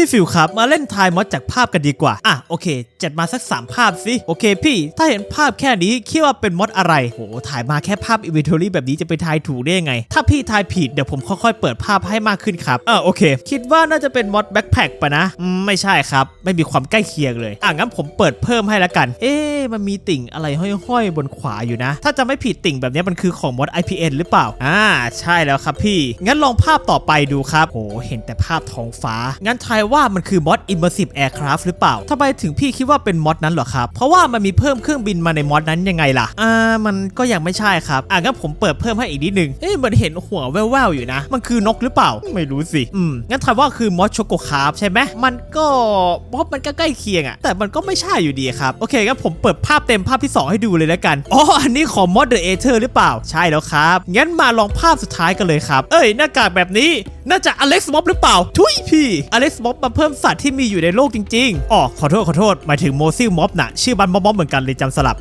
พี่ฟิวครับ มาเล่นทายมอดจากภาพกันดีกว่า อะโอเค จัดมาสัก 3 ภาพสิ โอเคพี่ ถ้าเห็นภาพแค่นี้คิดว่าเป็นมอดอะไร โห ถ่ายมาแค่ภาพอินเวนทอรี่แบบนี้จะไปทายถูกได้ยังไง ถ้าพี่ทายผิดเดี๋ยวผมค่อยๆเปิดภาพให้มากขึ้นครับอะโอเค คิดว่าน่าจะเป็นมอดแบ็คแพคปะนะอืมไม่ใช่ครับ ไม่มีความใกล้เคียงเลย อะงั้นผมเปิดเพิ่มให้ละกัน เอ๊มันมีติ่งอะไรห้อยๆ บนขวาอยู่นะ ถ้าจะไม่ผิดติ่งแบบนี้มันคือของมอด IPN หรือเปล่า อ่า ใช่แล้วครับพี่ งั้นลองภาพต่อไปดูครับโหเห็นแต่ภาพท้องฟ้า งั้นทายว่ามันคือมอด Immersive Aircraft หรือเปล่าทำไมถึงพี่คิดว่าเป็นมอดนั้นเหรอครับ เพราะว่ามันมีเพิ่มเครื่องบินมาในมอดนั้นยังไงล่ะ อ่า มันก็ยังไม่ใช่ครับ อะงั้นผมเปิดเพิ่มให้อีกนิดนึง เอ๊ะมันเห็นหัวแว่วๆอยู่นะ มันคือนกหรือเปล่า ไม่รู้สิ อืม งั้นทายว่าคือมอดโชโกคาร์ฟใช่ไหมมันก็มอดมันก็ใกล้เคียงอะแต่มันก็ไม่ใช่อยู่ดีครับ โอเคงั้นผมเปิดภาพเต็มภาพที่ 2 ให้ดูเลยแล้วกัน อ๋อ อันนี้ของมอดเดอะเอเธอร์หรือเปล่า ใช่แล้วครับ งั้นมาลองภาพสุดท้ายกันเลยครับ เอ้ยหน้ากากแบบนี้น่าจะอเล็กซ์ม็อบหรือเปล่า ทุยพี่อเล็กซ์ม็อบมาเพิ่มสัตว์ที่มีอยู่ในโลกจริงๆอ๋อขอโทษขอโทษหมายถึงโมซิลม็อบน่ะชื่อบันม็อบเหมือนกันเลยจำสลับ